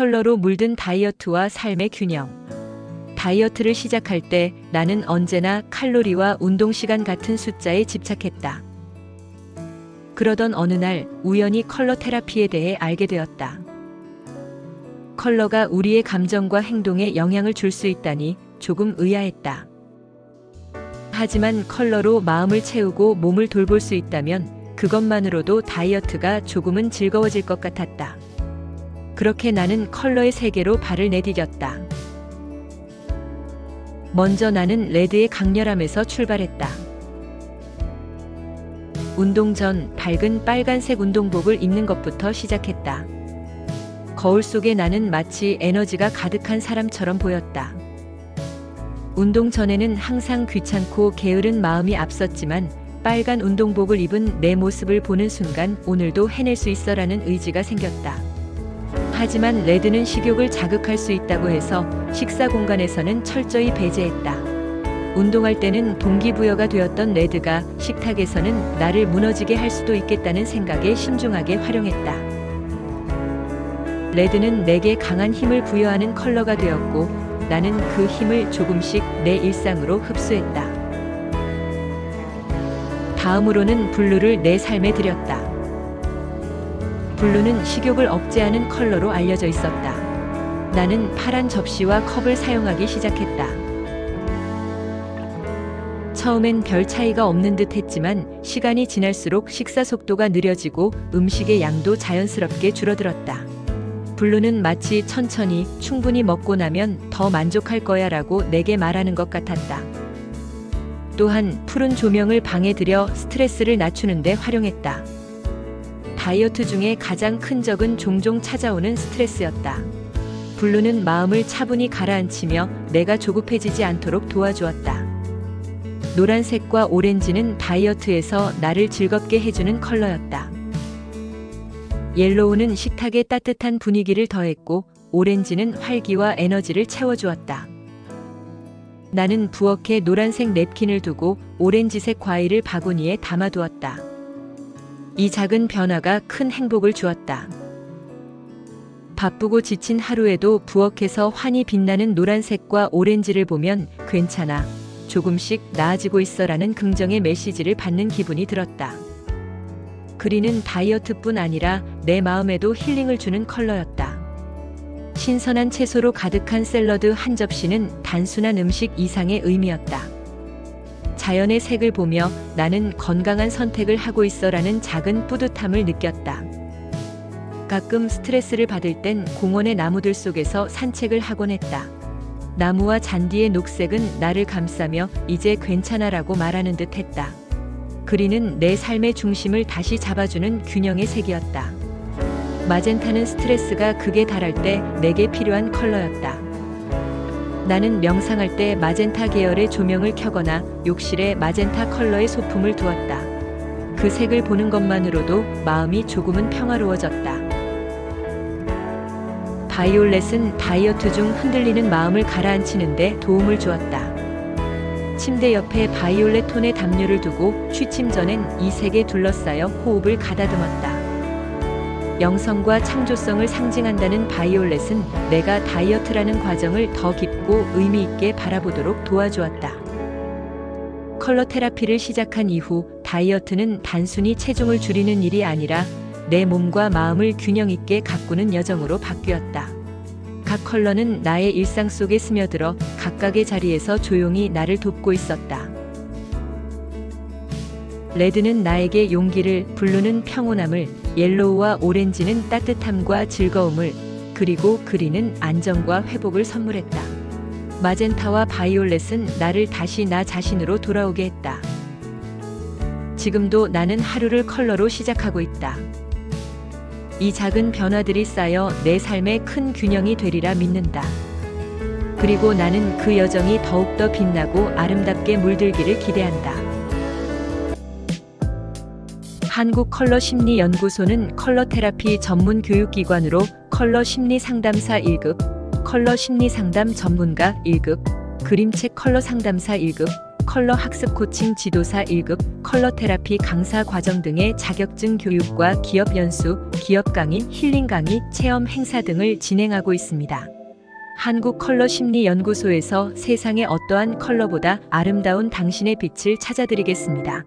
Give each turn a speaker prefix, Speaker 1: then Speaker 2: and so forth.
Speaker 1: 컬러로 물든 다이어트와 삶의 균형. 다이어트를 시작할 때 나는 언제나 칼로리와 운동 시간 같은 숫자에 집착했다. 그러던 어느 날 우연히 컬러 테라피에 대해 알게 되었다. 컬러가 우리의 감정과 행동에 영향을 줄 수 있다니 조금 의아했다. 하지만 컬러로 마음을 채우고 몸을 돌볼 수 있다면 그것만으로도 다이어트가 조금은 즐거워질 것 같았다. 그렇게 나는 컬러의 세계로 발을 내디뎠다. 먼저 나는 레드의 강렬함에서 출발했다. 운동 전 밝은 빨간색 운동복을 입는 것부터 시작했다. 거울 속에 나는 마치 에너지가 가득한 사람처럼 보였다. 운동 전에는 항상 귀찮고 게으른 마음이 앞섰지만 빨간 운동복을 입은 내 모습을 보는 순간 오늘도 해낼 수 있어라는 의지가 생겼다. 하지만 레드는 식욕을 자극할 수 있다고 해서 식사 공간에서는 철저히 배제했다. 운동할 때는 동기부여가 되었던 레드가 식탁에서는 나를 무너지게 할 수도 있겠다는 생각에 신중하게 활용했다. 레드는 내게 강한 힘을 부여하는 컬러가 되었고 나는 그 힘을 조금씩 내 일상으로 흡수했다. 다음으로는 블루를 내 삶에 들였다. 블루는 식욕을 억제하는 컬러로 알려져 있었다. 나는 파란 접시와 컵을 사용하기 시작했다. 처음엔 별 차이가 없는 듯 했지만 시간이 지날수록 식사 속도가 느려지고 음식의 양도 자연스럽게 줄어들었다. 블루는 마치 천천히 충분히 먹고 나면 더 만족할 거야 라고 내게 말하는 것 같았다. 또한 푸른 조명을 방에 들여 스트레스를 낮추는데 활용했다. 다이어트 중에 가장 큰 적은 종종 찾아오는 스트레스였다. 블루는 마음을 차분히 가라앉히며 내가 조급해지지 않도록 도와주었다. 노란색과 오렌지는 다이어트에서 나를 즐겁게 해주는 컬러였다. 옐로우는 식탁에 따뜻한 분위기를 더했고 오렌지는 활기와 에너지를 채워주었다. 나는 부엌에 노란색 냅킨을 두고 오렌지색 과일을 바구니에 담아두었다. 이 작은 변화가 큰 행복을 주었다. 바쁘고 지친 하루에도 부엌에서 환히 빛나는 노란색과 오렌지를 보면 괜찮아. 조금씩 나아지고 있어라는 긍정의 메시지를 받는 기분이 들었다. 그리는 다이어트뿐 아니라 내 마음에도 힐링을 주는 컬러였다. 신선한 채소로 가득한 샐러드 한 접시는 단순한 음식 이상의 의미였다. 자연의 색을 보며 나는 건강한 선택을 하고 있어라는 작은 뿌듯함을 느꼈다. 가끔 스트레스를 받을 땐 공원의 나무들 속에서 산책을 하곤 했다. 나무와 잔디의 녹색은 나를 감싸며 이제 괜찮아라고 말하는 듯 했다. 그리는 내 삶의 중심을 다시 잡아주는 균형의 색이었다. 마젠타는 스트레스가 극에 달할 때 내게 필요한 컬러였다. 나는 명상할 때 마젠타 계열의 조명을 켜거나 욕실에 마젠타 컬러의 소품을 두었다. 그 색을 보는 것만으로도 마음이 조금은 평화로워졌다. 바이올렛은 다이어트 중 흔들리는 마음을 가라앉히는데 도움을 주었다. 침대 옆에 바이올렛 톤의 담요를 두고 취침 전엔 이 색에 둘러싸여 호흡을 가다듬었다. 영성과 창조성을 상징한다는 바이올렛은 내가 다이어트라는 과정을 더 깊고 의미 있게 바라보도록 도와주었다. 컬러 테라피를 시작한 이후 다이어트는 단순히 체중을 줄이는 일이 아니라 내 몸과 마음을 균형 있게 가꾸는 여정으로 바뀌었다. 각 컬러는 나의 일상 속에 스며들어 각각의 자리에서 조용히 나를 돕고 있었다. 레드는 나에게 용기를, 블루는 평온함을, 옐로우와 오렌지는 따뜻함과 즐거움을, 그리고 그린은 안정과 회복을 선물했다. 마젠타와 바이올렛은 나를 다시 나 자신으로 돌아오게 했다. 지금도 나는 하루를 컬러로 시작하고 있다. 이 작은 변화들이 쌓여 내 삶의 큰 균형이 되리라 믿는다. 그리고 나는 그 여정이 더욱더 빛나고 아름답게 물들기를 기대한다. 한국 컬러 심리 연구소는 컬러 테라피 전문 교육기관으로 컬러 심리 상담사 1급, 컬러 심리 상담 전문가 1급, 그림책 컬러 상담사 1급, 컬러 학습 코칭 지도사 1급, 컬러 테라피 강사 과정 등의 자격증 교육과 기업 연수, 기업 강의, 힐링 강의, 체험 행사 등을 진행하고 있습니다. 한국 컬러 심리 연구소에서 세상의 어떠한 컬러보다 아름다운 당신의 빛을 찾아드리겠습니다.